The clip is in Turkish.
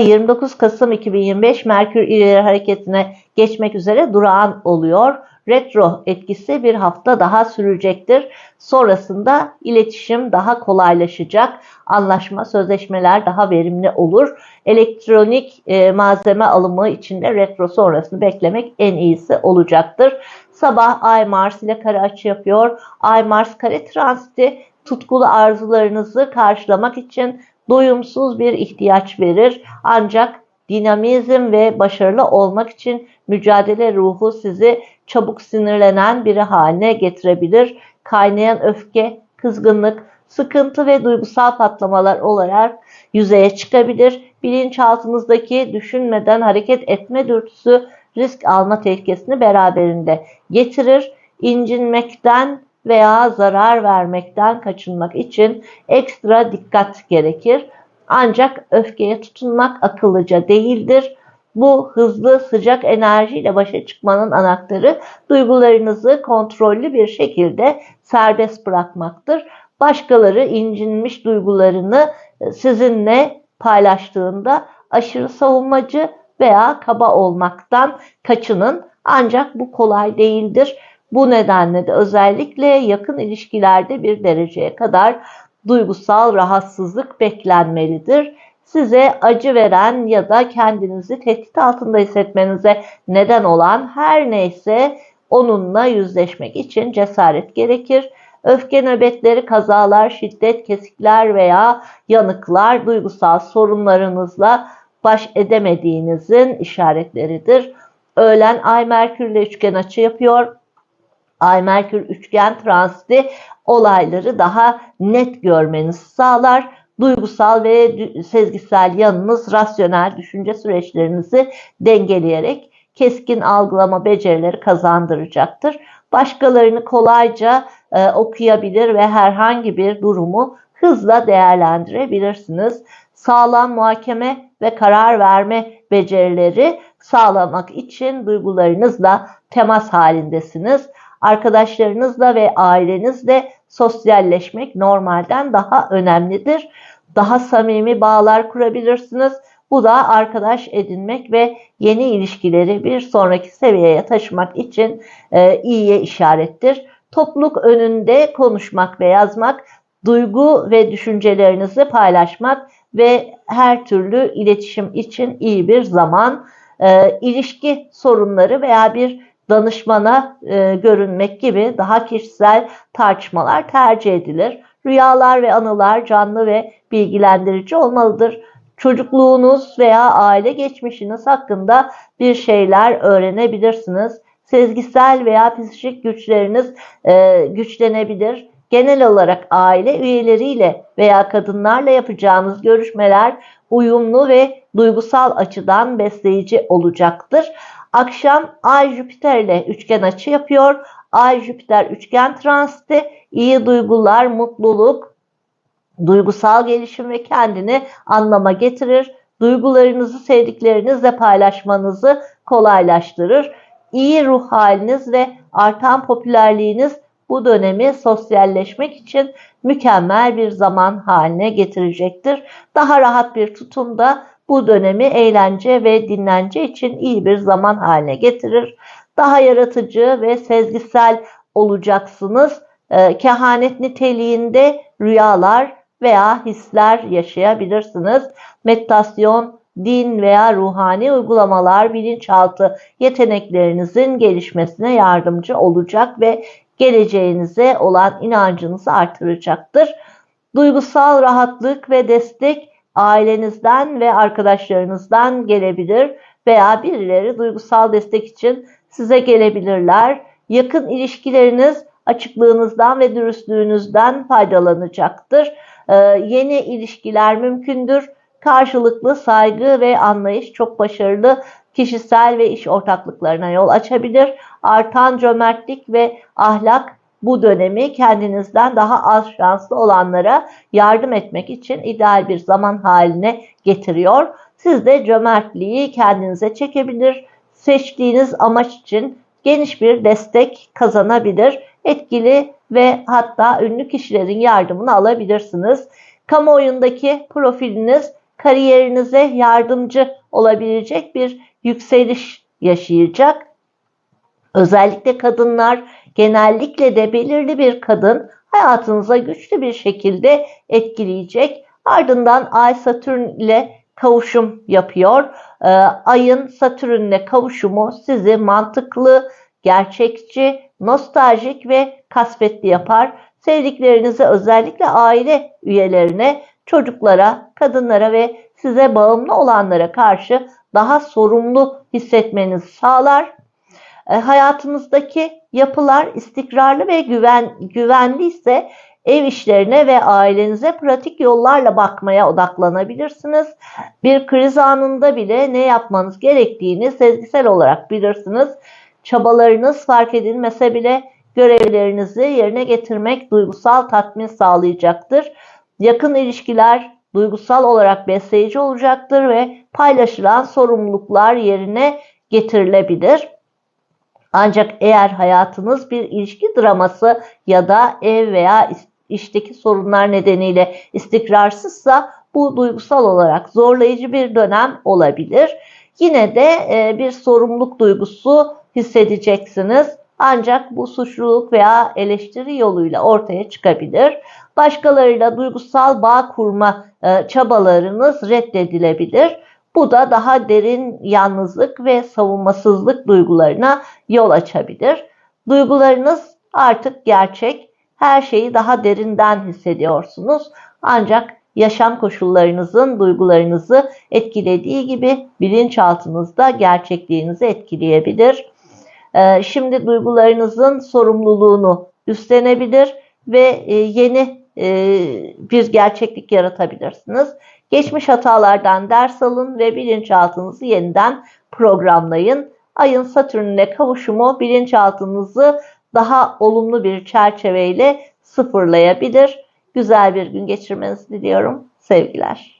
29 Kasım 2025 Merkür ileri hareketine geçmek üzere durağan oluyor. Retro etkisi bir hafta daha sürecektir. Sonrasında iletişim daha kolaylaşacak. Anlaşma, sözleşmeler daha verimli olur. Elektronik e, malzeme alımı içinde retro sonrasını beklemek en iyisi olacaktır. Sabah Ay Mars ile kare açı yapıyor. Ay Mars kare transiti tutkulu arzularınızı karşılamak için doyumsuz bir ihtiyaç verir. Ancak dinamizm ve başarılı olmak için mücadele ruhu sizi çabuk sinirlenen biri haline getirebilir. Kaynayan öfke, kızgınlık, sıkıntı ve duygusal patlamalar olarak yüzeye çıkabilir. Bilinçaltınızdaki düşünmeden hareket etme dürtüsü risk alma tehlikesini beraberinde getirir. İncinmekten veya zarar vermekten kaçınmak için ekstra dikkat gerekir. Ancak öfkeye tutunmak akıllıca değildir. Bu hızlı sıcak enerjiyle başa çıkmanın anahtarı duygularınızı kontrollü bir şekilde serbest bırakmaktır. Başkaları incinmiş duygularını sizinle paylaştığında aşırı savunmacı veya kaba olmaktan kaçının. Ancak bu kolay değildir. Bu nedenle de özellikle yakın ilişkilerde bir dereceye kadar duygusal rahatsızlık beklenmelidir. Size acı veren ya da kendinizi tehdit altında hissetmenize neden olan her neyse onunla yüzleşmek için cesaret gerekir. Öfke nöbetleri, kazalar, şiddet, kesikler veya yanıklar duygusal sorunlarınızla baş edemediğinizin işaretleridir. Öğlen Ay Merkür ile üçgen açı yapıyor. Ay Merkür üçgen transiti olayları daha net görmenizi sağlar. Duygusal ve sezgisel yanınız rasyonel düşünce süreçlerinizi dengeleyerek keskin algılama becerileri kazandıracaktır. Başkalarını kolayca e, okuyabilir ve herhangi bir durumu hızla değerlendirebilirsiniz. Sağlam muhakeme ve karar verme becerileri sağlamak için duygularınızla temas halindesiniz arkadaşlarınızla ve ailenizle sosyalleşmek normalden daha önemlidir. Daha samimi bağlar kurabilirsiniz. Bu da arkadaş edinmek ve yeni ilişkileri bir sonraki seviyeye taşımak için e, iyiye işarettir. Topluluk önünde konuşmak ve yazmak, duygu ve düşüncelerinizi paylaşmak ve her türlü iletişim için iyi bir zaman. E, ilişki sorunları veya bir danışmana e, görünmek gibi daha kişisel tartışmalar tercih edilir. Rüyalar ve anılar canlı ve bilgilendirici olmalıdır. Çocukluğunuz veya aile geçmişiniz hakkında bir şeyler öğrenebilirsiniz. Sezgisel veya psikolojik güçleriniz e, güçlenebilir. Genel olarak aile üyeleriyle veya kadınlarla yapacağınız görüşmeler uyumlu ve duygusal açıdan besleyici olacaktır. Akşam Ay Jüpiter ile üçgen açı yapıyor. Ay Jüpiter üçgen transiti iyi duygular, mutluluk, duygusal gelişim ve kendini anlama getirir. Duygularınızı sevdiklerinizle paylaşmanızı kolaylaştırır. İyi ruh haliniz ve artan popülerliğiniz bu dönemi sosyalleşmek için mükemmel bir zaman haline getirecektir. Daha rahat bir tutumda bu dönemi eğlence ve dinlence için iyi bir zaman haline getirir. Daha yaratıcı ve sezgisel olacaksınız. E, kehanet niteliğinde rüyalar veya hisler yaşayabilirsiniz. Meditasyon, din veya ruhani uygulamalar bilinçaltı yeteneklerinizin gelişmesine yardımcı olacak ve geleceğinize olan inancınızı artıracaktır. Duygusal rahatlık ve destek ailenizden ve arkadaşlarınızdan gelebilir veya birileri duygusal destek için size gelebilirler. Yakın ilişkileriniz açıklığınızdan ve dürüstlüğünüzden faydalanacaktır. Ee, yeni ilişkiler mümkündür. Karşılıklı saygı ve anlayış çok başarılı kişisel ve iş ortaklıklarına yol açabilir. Artan cömertlik ve ahlak bu dönemi kendinizden daha az şanslı olanlara yardım etmek için ideal bir zaman haline getiriyor. Siz de cömertliği kendinize çekebilir, seçtiğiniz amaç için geniş bir destek kazanabilir. Etkili ve hatta ünlü kişilerin yardımını alabilirsiniz. Kamuoyundaki profiliniz kariyerinize yardımcı olabilecek bir yükseliş yaşayacak. Özellikle kadınlar genellikle de belirli bir kadın hayatınıza güçlü bir şekilde etkileyecek. Ardından Ay Satürn ile kavuşum yapıyor. Ee, ayın Satürn'le kavuşumu sizi mantıklı, gerçekçi, nostaljik ve kasvetli yapar. Sevdiklerinize özellikle aile üyelerine, çocuklara, kadınlara ve size bağımlı olanlara karşı daha sorumlu hissetmenizi sağlar. E, hayatınızdaki yapılar istikrarlı ve güven, güvenli ise ev işlerine ve ailenize pratik yollarla bakmaya odaklanabilirsiniz. Bir kriz anında bile ne yapmanız gerektiğini sezgisel olarak bilirsiniz. Çabalarınız fark edilmese bile görevlerinizi yerine getirmek duygusal tatmin sağlayacaktır. Yakın ilişkiler duygusal olarak besleyici olacaktır ve paylaşılan sorumluluklar yerine getirilebilir. Ancak eğer hayatınız bir ilişki draması ya da ev veya işteki sorunlar nedeniyle istikrarsızsa bu duygusal olarak zorlayıcı bir dönem olabilir. Yine de e, bir sorumluluk duygusu hissedeceksiniz. Ancak bu suçluluk veya eleştiri yoluyla ortaya çıkabilir. Başkalarıyla duygusal bağ kurma e, çabalarınız reddedilebilir. Bu da daha derin yalnızlık ve savunmasızlık duygularına yol açabilir. Duygularınız artık gerçek, her şeyi daha derinden hissediyorsunuz. Ancak yaşam koşullarınızın duygularınızı etkilediği gibi bilinçaltınızda gerçekliğinizi etkileyebilir. Ee, şimdi duygularınızın sorumluluğunu üstlenebilir ve e, yeni e, bir gerçeklik yaratabilirsiniz. Geçmiş hatalardan ders alın ve bilinçaltınızı yeniden programlayın. Ayın Satürn'le kavuşumu bilinçaltınızı daha olumlu bir çerçeveyle sıfırlayabilir. Güzel bir gün geçirmenizi diliyorum. Sevgiler.